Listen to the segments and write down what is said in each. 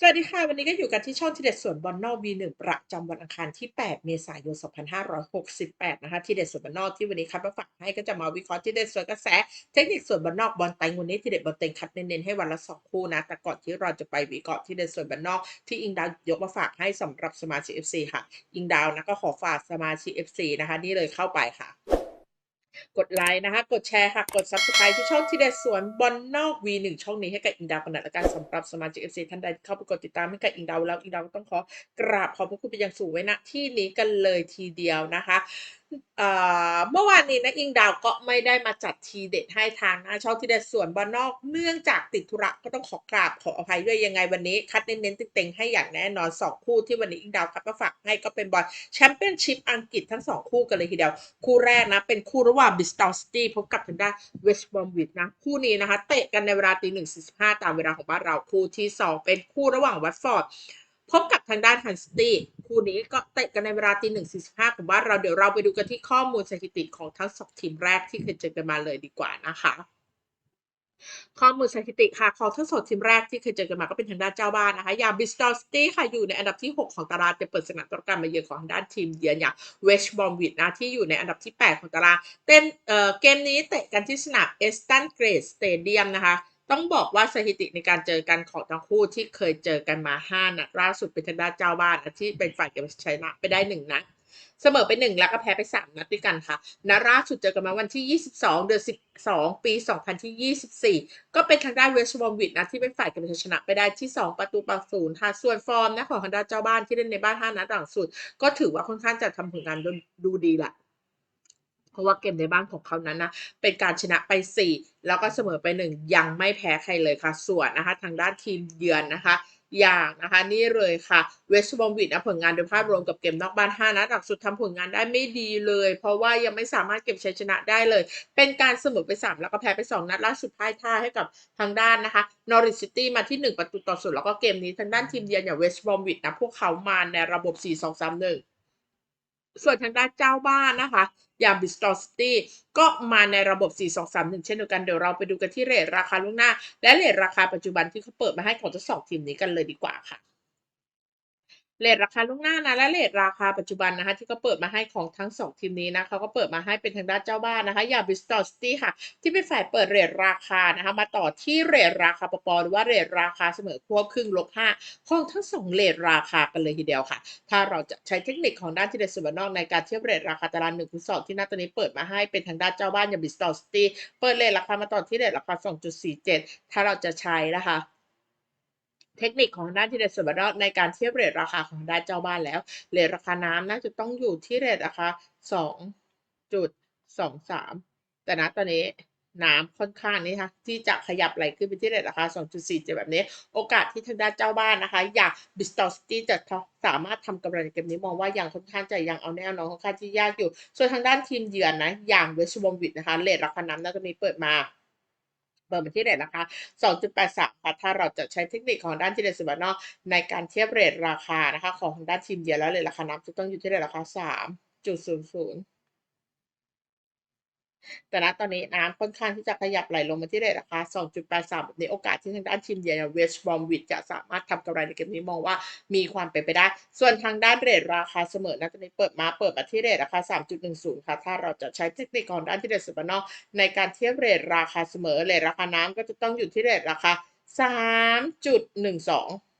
สวัสดีค่ะ วันนี้ก็อยู่กันที่ช่องทีเด็ดส่วนบอลนอก V1 ประจำวันอังคารที่ 8 เมษายน 2568 นะคะทีเด็ดส่วนบอลนอกที่วันนี้คัดมาฝากให้ก็จะมาวิเคราะห์ทีเด็ดส่วนกระแส เทคนิคส่วนบอลนอกบอลไตงวันนี้ทีเด็ดบอลเต็งคัดเน้นๆให้วันละ 2 คู่นะ แต่ก่อนที่เราจะไปวิเคราะห์ทีเด็ดส่วนบอลนอกที่อิงดาวยกมาฝากให้สำหรับสมาชิก FC ค่ะ อิงดาวนะก็ขอฝากสมาชิก FC นะคะนี่เลยเข้าไปค่ะ กดไลค์นะคะ กดแชร์ค่ะกด subscribe ที่ช่องที่เด็ดสวนบอลนอก V1 ช่องนี้ให้กับอิงดาวขนาดละกันสำหรับสมาชิก FC ท่านใดเข้าไปกดติดตามให้กับอิงดาวแล้วอิงดาวต้องขอกราบขอบพระคุณเป็นอย่างสูงไว้ณที่นี้กันเลยทีเดียวนะคะ เมื่อวานนี้นะอิงดาวก็ไม่ได้มาจัดทีเด็ดให้ทางหน้าช่องที่เด็ดสวนบอลนอกเนื่องจากติดธุระก็ต้องขอกราบขออภัยด้วยยังไงวันนี้ คัดเน้นๆเต็งๆให้อย่างแน่นอนสองคู่ที่วันนี้อิงดาวคัดมาฝากให้ก็เป็นบอลแชมเปี้ยนชิพอังกฤษทั้งสองคู่กันเลยทีเดียว คู่แรกนะ เป็นคู่ระหว่างบิสตอลสตี้พบกับทางด้านเวสต์บอมวิดนะ คู่นี้นะคะ เตะกันในเวลาตีหนึ่งสี่สิบห้าตามเวลาของบ้านเราคู่ที่สองเป็นคู่ระหว่างวัตฟอร์ด พบกับทางด้านฮันสตี้คู่นี้ก็เตะกันในเวลาตีหนึ่งสี่สิบห้าของบ้านเราเดี๋ยวเราไปดูกันที่ข้อมูลสถิติของทั้งสองทีมแรกที่เคยเจอกันมาเลยดีกว่านะคะข้อมูลสถิติค่ะของทั้งสองทีมแรกที่เคยเจอกันมาก็เป็นทางด้านเจ้าบ้านนะคะอย่างบิสตอลสตี้ค่ะอยู่ในอันดับที่ 6 ของตารางจะเปิดสนามต้อนการมาเยือนของทางด้านทีมเยือนอย่างเวสต์บอมวิดนะที่อยู่ในอันดับที่ 8 ของตารางเต็มเอ่อเกมนี้เตะกันที่สนามเอสตันเกรดสเตเดียมนะคะ ต้องบอกว่าสถิติในการเจอกันของทั้งคู่ที่เคยเจอกันมา5นัดล่าสุดเป็นทางด้านเจ้าบ้านนะที่เป็นฝ่ายเก็บชัยชนะไปได้1นัดเสมอไปหนึ่งแล้วก็แพ้ไปสามนัดด้วยกันค่ะนัดล่าสุดเจอกันมาวันที่ 22 เดือน 12 ปี 2024 ก็เป็นทางด้านเวสต์บอมวิดนะที่เป็นฝ่ายเก็บชัยชนะไปได้ที่ 2 ประตูต่อศูนย์ค่ะ ส่วนฟอร์มนะของทางด้านเจ้าบ้านที่เล่นในบ้าน 5 นัดหลังสุด ก็ถือว่าค่อนข้างจะทำผลงานดูดีแหละ เพราะว่าเกมในบ้านของเขานั้นนะเป็นการชนะไป 4 แล้วก็เสมอไป 1 ยังไม่แพ้ใครเลยค่ะ ส่วนนะคะ ทางด้านทีมเยือนนะคะ อย่างนะคะนี่เลยค่ะเวสต์บอมวิดนะผลงานโดยภาพรวมกับเกมนอกบ้าน 5นัดหลังสุดทำผลงานได้ไม่ดีเลย เพราะว่ายังไม่สามารถเก็บชัยชนะได้เลย เป็นการเสมอไป 3 แล้วก็แพ้ไป 2 นัดล่าสุดพ่ายท่าให้กับทางด้านนะคะนอริซิตี้มาที่ 1 ประตูต่อศูนย์แล้วก็เกมนี้ทางด้านทีมเยือนอย่างเวสต์บอมวิดนะพวกเขามาในระบบ 4-2-3-1 ส่วนทางด้านเจ้าบ้านนะคะ อย่างบิสตอสตี้ก็มาในระบบ 4-2-3-1 เช่นเดียวกัน เดี๋ยวเราไปดูกันที่เรทราคาล่วงหน้า และเรทราคาปัจจุบันที่เขาเปิดมาให้ของทั้งสองทีมนี้กันเลยดีกว่าค่ะ เรทราคาล่วงหน้านะและเรทราคาปัจจุบันนะคะที่เขาเปิดมาให้ของทั้งสองทีมนี้นะเขาก็เปิดมาให้เป็นทางด้านเจ้าบ้านนะคะอย่างบิสตอลสตี้ค่ะ ที่เป็นฝ่ายเปิดเรทราคานะคะมาต่อที่เรทราคาปปหรือว่าเรทราคาเสมอควบครึ่งลบห้าของทั้งสองเรทราคากันเลยทีเดียวค่ะ ถ้าเราจะใช้เทคนิคของด้านที่เด็ดสุดนอกในการเทียบเรทราคาตารางหนึ่งคูณสองที่หน้าตัวนี้เปิดมาให้เป็นทางด้านเจ้าบ้านอย่างบิสตอลสตี้เปิดเรทราคามาต่อที่เรทราคา 2.47 ถ้าเราจะใช้นะคะ เทคนิคของด้านที่เด็ดสุดนอกในการเทียบเรทราคาของด้านเจ้าบ้านแล้ว เรทราคาน้ำน่าจะต้องอยู่ที่เรทราคา2.23แต่ณตอนนี้น้ำค่อนข้างนี้ค่ะที่จะขยับไหลขึ้นไปที่เรทราคา 2.47แบบนี้ โอกาสที่ทางด้านเจ้าบ้านนะคะ อย่างบิสตอสตี้จะสามารถทำกำไรในเกมนี้มองว่ายังค่อนข้างจะยังเอาแน่นอนค่อนข้างที่ยากอยู่ ส่วนทางด้านทีมเยือนนะ อย่างเวสต์บอมวิดนะคะเรทราคาน้ำณตอนนี้เปิดมา เปิดมาที่เรทราคา 2.83 ค่ะถ้าเราจะใช้เทคนิคของด้านที่เดสุบานอในการเทียบเรทราคานะคะของด้านทีมเยียแล้วเรทราคาน้ำจะต้องอยู่ที่เรทราคา 3.00 แต่ณตอนนี้น้ำค่อนข้างที่จะขยับไหลลงมาที่เรทราคา 2.83แบบนี้โอกาสที่ทางด้านทีมเยือนเวสต์บอมวิดจะสามารถทำกำไรในเกมนี้มองว่ามีความเป็นไปได้ ส่วนทางด้านเรทราคาเสมอณตอนนี้เปิดมาเปิดมาที่เรทราคา 3.10 ค่ะ ถ้าเราจะใช้เทคนิคของด้านที่เดสุบานอกในการเทียบเรทราคาเสมอเรทราคาน้ำก็จะต้องอยู่ที่เรทราคา 3.12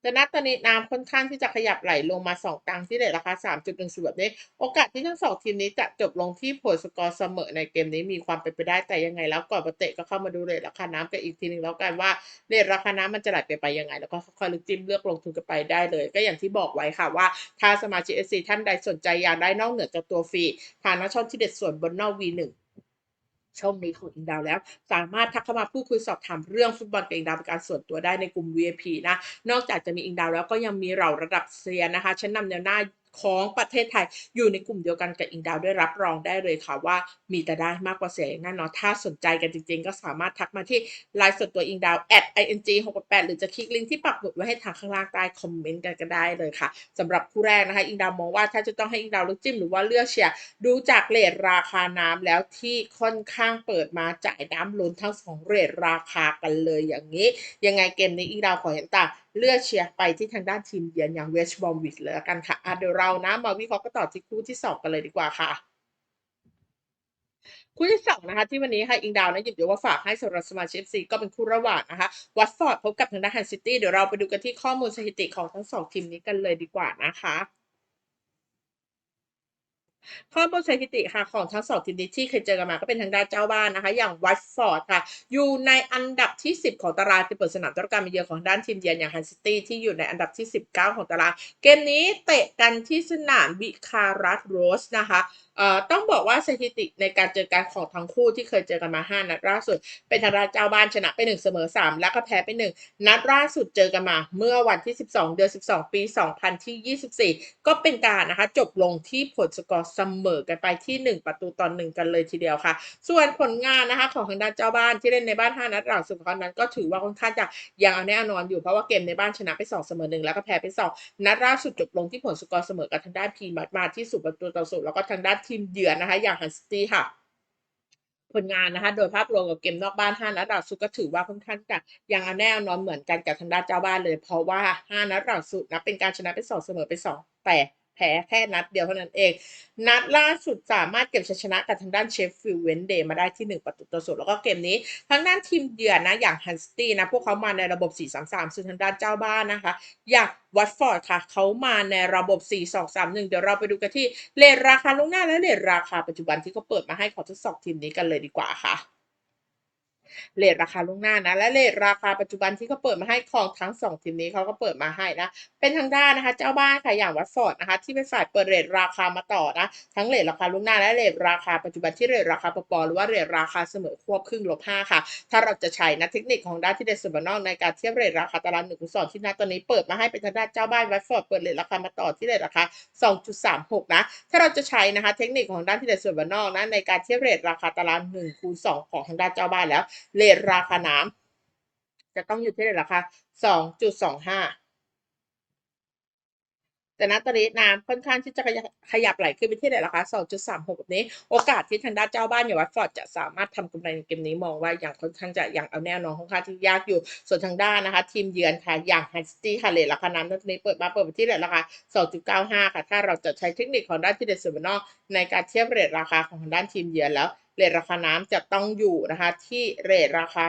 แต่ณตอนนี้น้ำค่อนข้างที่จะขยับไหลลงมา 2 ตังที่เรทราคา 3.10 แบบนี้ โอกาสที่ทั้งสองทีมนี้จะจบลงที่ผลสกอร์เสมอในเกมนี้มีความเป็นไปได้แต่ยังไง แล้วก่อนมาเตะก็เข้ามาดูเรทราคาน้ำกันอีกทีหนึ่งแล้วกันว่าเรทราคาน้ำมันจะไหลไปไปยังไง แล้วก็ค่อยๆลือกจิ้มเลือกลงทุนกันไปได้เลย ก็อย่างที่บอกไว้ค่ะว่า ถ้าสมาชิก SC ท่านใดสนใจอยากได้นอกเหนือจากตัวฟรีทางหน้าช่องที่เด็ดส่วนบนนอก V1 ช่องนี้ของอิงดาวแล้ว สามารถทักเข้ามาพูดคุยสอบถามเรื่องฟุตบอลกับอิงดาวเป็นการส่วนตัวได้ในกลุ่ม VIP นะ นอกจากจะมีอิงดาวแล้วก็ยังมีเราระดับเซียนนะคะชั้นนำแนวหน้า ของประเทศไทย อยู่ในกลุ่มเดียวกันกับอิงดาวด้วยรับรองได้เลยค่ะว่ามีแต่ได้มากกว่าเสียอย่างแน่นอนถ้าสนใจกันจริงๆ ก็สามารถทักมาที่ไลน์ส่วนตัวอิงดาว at ing 6 8หรือจะคลิกลิงก์ที่ปักหมุดไว้ให้ทางข้างล่างใต้คอมเมนต์กันก็ได้เลยค่ะสำหรับคู่แรกนะคะ อิงดาวมองว่าถ้าจะต้องให้อิงดาวเลือกจิ้มหรือว่าเลือกเชียร์ดูจากเรทราคาน้ำแล้วที่ค่อนข้างเปิดมาจ่ายน้ำล้นทั้งสองเรทราคากันเลยอย่างนี้ ยังไงเกมนี้อิงดาวขอเห็นต่างเลือกเชียร์ไปที่ทางด้านทีมเยือนอย่างเวสต์บอมวิชเลยกันค่ะอะเดี๋ยวเรานะมาวิเคราะห์กันต่อที่คู่ที่สองกันเลยดีกว่าค่ะคู่ที่สองนะคะที่วันนี้ค่ะอิงดาวนะหยิบยกว่าฝากให้สำหรับสมาชิกซีก็เป็นคู่ระหว่างนะคะวัตฟอร์ดพบกับทางด้านแฮนซิตี้เดี๋ยวเราไปดูกันที่ข้อมูลสถิติของทั้งสองทีมนี้กันเลยดีกว่านะคะ ข้อมูลสถิติค่ะของทั้งสองทีมนี้ที่เคยเจอกันมาก็เป็นทางด้านเจ้าบ้านนะคะ อย่างวัตฟอร์ดค่ะ อยู่ในอันดับที่ 10 ของตารางที่เปิดสนามต้อนการมาเยือนของด้านทีมเยือนอย่างฮันซิตี้ที่อยู่ในอันดับที่ 19 ของตาราง เกมนี้เตะกันที่สนามบิคารัสโรสนะคะต้องบอกว่าสถิติในการเจอกันของทั้งคู่ที่เคยเจอกันมา 5 นัดล่าสุด เป็นทางด้านเจ้าบ้านชนะไป 1 เสมอ 3 แล้วก็แพ้ไป 1 นัดล่าสุดเจอกันมา เมื่อวันที่ 12 เดือน 12 ปี 2024 ก็เป็นการนะคะจบลงที่ผลสกอร์เสมอกันไปที่ 1 ประตูต่อ1กันเลยทีเดียวค่ะ ส่วนผลงานนะคะของทางด้านเจ้าบ้านที่เล่นในบ้าน5นัดหลังสุดของเขานั้นก็ถือว่าค่อนข้างจะยังเอาแน่นอนอยู่เพราะว่าเกมในบ้านชนะไป2เสมอ1แล้วก็แพ้ไป2นัดล่าสุดจบลงที่ผลสกอร์เสมอกับทางด้านพีมัดมาที่สุประตูต่อศูนย์แล้วก็ทางด้านทีมเยือนนะคะ อย่างฮันสตีค่ะผลงานนะคะ โดยภาพรวมกับเกมนอกบ้าน 5 นัดหลังสุดก็ถือว่าค่อนข้างจะยังเอาแน่นอนเหมือนกันกับทางด้านเจ้าบ้านเลย เพราะว่า 5 นัดหลังสุดนะเป็นการชนะไป2เสมอไป 2 แต่ แพ้แค่นัดเดียวเท่านั้นเอง นัดล่าสุดสามารถเก็บชัยชนะกับทางด้านเชฟฟิลด์เวนเดย์มาได้ที่ 1 ประตูต่อศูนย์แล้วก็เกมนี้ ทางด้านทีมเยือนนะ อย่างฮันสตี้นะ พวกเขามาในระบบ 4-3-3 ซึ่งทางด้านเจ้าบ้านนะคะ อย่างวัตฟอร์ดค่ะ เขามาในระบบ 4-2-3-1 เดี๋ยวเราไปดูกันที่เลทราคาลวงหน้าและเลทราคาปัจจุบันที่เขาเปิดมาให้ขอทั้งสองทีมนี้กันเลยดีกว่าค่ะ เลทราคาล่วงหน้านะ และเลทราคาปัจจุบันที่เขาเปิดมาให้ของทั้งสองทีมนี้เขาก็เปิดมาให้นะ เป็นทางด้านนะคะ เจ้าบ้านค่ะอย่างวัตฟอดนะคะ ที่เป็นฝ่ายเปิดเรทราคามาต่อนะ ทั้งเรทราคาล่วงหน้าและเรทราคาปัจจุบันที่เรทราคาปปหรือว่าเรทราคาเสมอควบครึ่งลบห้าค่ะ ถ้าเราจะใช้นะเทคนิคของด้านที่เดสเบนอกในการเทียบเรทราคาตารางหนึ่งคูณสองที่นัดตอนนี้เปิดมาให้เป็นทางด้านเจ้าบ้านวัตฟอดเปิดเรทราคามาต่อที่เรทราคา2.36 นะ ถ้าเราจะใช้นะคะ เทคนิคของด้านที่เดสเบนอกนะในการเทียบเรทราคาตาราง1คูณ2ของทางด้านเจ้าบ้านแล้วเรทราคาน้ำจะต้องอยู่ที่เรทราคา2.25แต่ณตอนนี้น้ำค่อนข้างที่จะขยับไหลขึ้นไปที่เรทราคา2.36แบบนี้ โอกาสที่ทางด้านเจ้าบ้านอย่างวัตฟอร์ดจะสามารถทำกำไรในเกมนี้มองว่าอย่างค่อนข้างจะอย่างเอาแน่นอนค่อนข้างที่ยากอยู่ ส่วนทางด้านนะคะ ทีมเยือนค่ะอย่างฮันสตี้ค่ะเรทราคาน้ำณตอนนี้เปิดมาเปิดไปที่เรทราคา2.95 ค่ะ ถ้าเราจะใช้เทคนิคของด้านที่เดสเบนอกในการเทียบเรทราคาของทางด้านทีมเยือนแล้ว เรทราคาน้ำจะต้องอยู่นะคะ ที่เรทราคา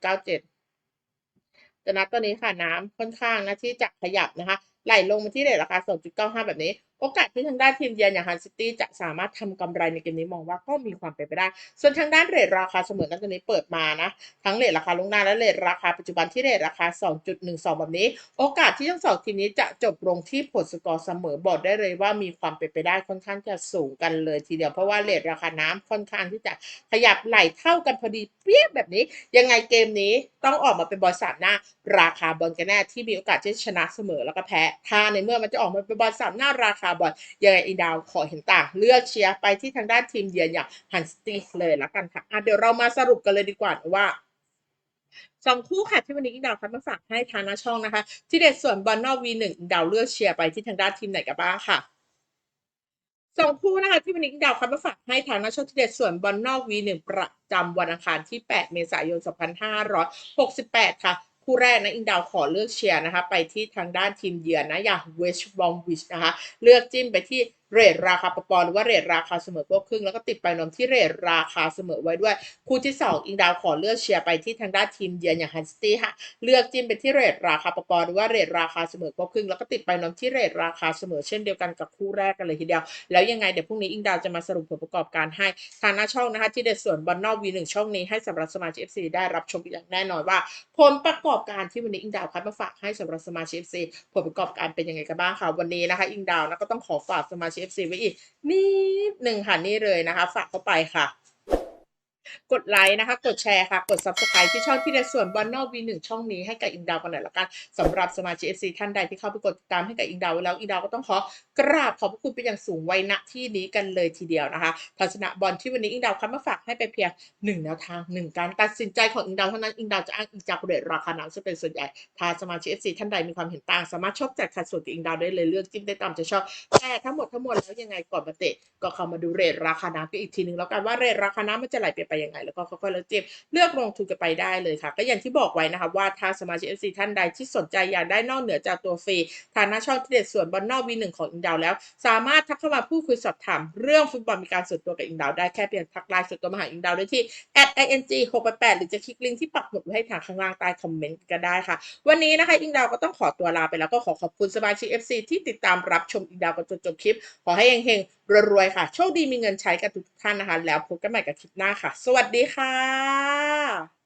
2.97แต่ณตอนนี้ค่ะน้ำค่อนข้างนะที่จะขยับนะคะไหลลงมาที่เรทราคา 2.95 แบบนี้ โอกาสที่ทางด้านทีมเยือนอย่างฮันซิตี้จะสามารถทำกำไรในเกมนี้มองว่าก็มีความเป็นไปได้ ส่วนทางด้านเรทราคาเสมอณตอนนี้เปิดมานะ ทั้งเรทราคาลงหน้าและเรทราคาปัจจุบันที่เรทราคา 2.12 แบบนี้ โอกาสที่ทั้งสองทีมนี้จะจบลงที่ผลสกอร์เสมอบอกได้เลยว่ามีความเป็นไปได้ค่อนข้างจะสูงกันเลยทีเดียวเพราะว่าเรทราคาน้ำค่อนข้างที่จะขยับไหลเท่ากันพอดีเปี้ยแบบนี้ ยังไงเกมนี้ต้องออกมาเป็นบอลสามหน้า ราคาบอลกันแน่ที่มีโอกาสที่จะชนะเสมอแล้วก็แพ้ถ้าในเมื่อมันจะออกมาเป็นบอลสามหน้าราคาบอลยังไงอีดาวขอเห็นต่าง เลือกเชียร์ไปที่ทางด้านทีมเยือนอย่างฮันสตีเลยละกันค่ะะเดี๋ยวเรามาสรุปกันเลยดีกว่าว่าสองคู่ค่ะที่วันนี้อีดาวคัดมาฝากให้ทางหน้าช่องนะคะ ที่เด็ดส่วนบอลนอก V1 ดาวเลือกเชียร์ไปที่ทางด้านทีมไหนกันบ้างค่ะสองคู่นะคะที่วันนี้ดาวคัดมาฝากให้ทางน้าช่องที่เด็ดส่วนบอลนอก V1 ประจำวันอังคารที่ 8 เมษายน 2568 ค่ะ คู่แรกนะอิงดาวขอเลือกเชียร์นะคะ ไปที่ทางด้านทีมเยือนนะอย่างเวสต์บอมวิชนะคะ เลือกจิ้มไปที่ เรทราคาปปหรือว่าเรทราคาเสมอควบครึ่ง แล้วก็ติดไปนมที่เรทราคาเสมอไว้ด้วย คู่ที่ 2 อิงดาวขอเลือกเชียร์ไปที่ทางด้านทีมเยือนอย่างฮันสตี้ค่ะเลือกจิ้มไปที่เรทราคาปปหรือว่าเรทราคาเสมอควบครึ่ง แล้วก็ติดไปนมที่เรทราคาเสมอเช่นเดียวกันกับคู่แรกกันเลยทีเดียว แล้วยังไงเดี๋ยวพรุ่งนี้อิงดาวจะมาสรุปผลประกอบการให้ทางหน้าช่องนะคะที่เด็ดส่วนบอลนอก V1 ช่องนี้ให้สำหรับสมาชิก FC ได้รับชมอย่างแน่นอนว่า ผลประกอบการที่วันนี้อิงดาวคัดมาฝากให้สำหรับสมาชิก FC ผลประกอบการเป็นยังไงกันบ้างค่ะวันนี้นะคะอิงดาวนะก็ต้องขอฝากสมาชิก FC ไว้อีกนิดหนึ่งค่ะนี่เลยนะคะ ฝากเข้าไปค่ะ กดไลค์นะคะ กดแชร์ค่ะ กด subscribe ที่ช่องที่เด็ดส่วนบอลนอก V1 ช่องนี้ให้กับอิงดาวกันหน่อยละกันสำหรับสมาชิก FC ท่านใดที่เข้าไปกดติดตามให้กับอิงดาวแล้วอิงดาวก็ต้องขอกราบขอบพระคุณเป็นอย่างสูงไว้ณที่นี้กันเลยทีเดียวนะคะทัศนะบอลที่วันนี้อิงดาวคัดมาฝากให้ไปเพียงหนึ่งแนวทางหนึ่งการตัดสินใจของอิงดาวเท่านั้นอิงดาวจะอ้างอิงจากเรทราคาน้ำจะเป็นส่วนใหญ่ถ้าสมาชิก FC ท่านใดมีความเห็นต่าง สามารถชอบจัดขัดส่วนกับอิงดาวได้เลยเลือกจิ้มได้ตามใจชอบแต่ทั้งหมดทั้งมวลแล้วยังไงก่อนมาเตะก็เข้ามาดูเรทราคาน้ำกันอีกทีนึงแล้วกันว่าเรทราคาน้ำมันจะไหลเปลี่ยไปยังไง แล้วก็ค่อยๆแล้วจิ้มเลือกลงทุนกันไปได้เลยค่ะ ก็อย่างที่บอกไว้นะคะว่าถ้าสมาชิก FC ท่านใดที่สนใจอยากได้นอกเหนือจากตัวฟรีทางหน้าช่องที่เด็ดส่วนบอลนอกวีหนึ่งของอิงดาวแล้ว สามารถทักเข้ามาพูดคุยสอบถามเรื่องฟุตบอลมีการส่วนตัวกับอิงดาวได้แค่เพียงทักไลน์ส่วนตัวมาหาอิงดาวได้ที่ @ing 688หรือจะคลิกลิงก์ที่ปักหมุดไว้ให้ทางข้างล่างใต้คอมเมนต์ก็ได้ค่ะ วันนี้นะคะอิงดาวก็ต้องขอตัวลาไปแล้วก็ขอขอบคุณสมาชิก FC ที่ติดตามรับชมอิงดาวกันจนจบคลิป ขอให้เฮงๆ รวยๆค่ะ โชคดีมีเงินใช้กันทุกท่านนะคะ แล้วพบกันใหม่กับคลิปหน้าค่ะ สวัสดีค่ะ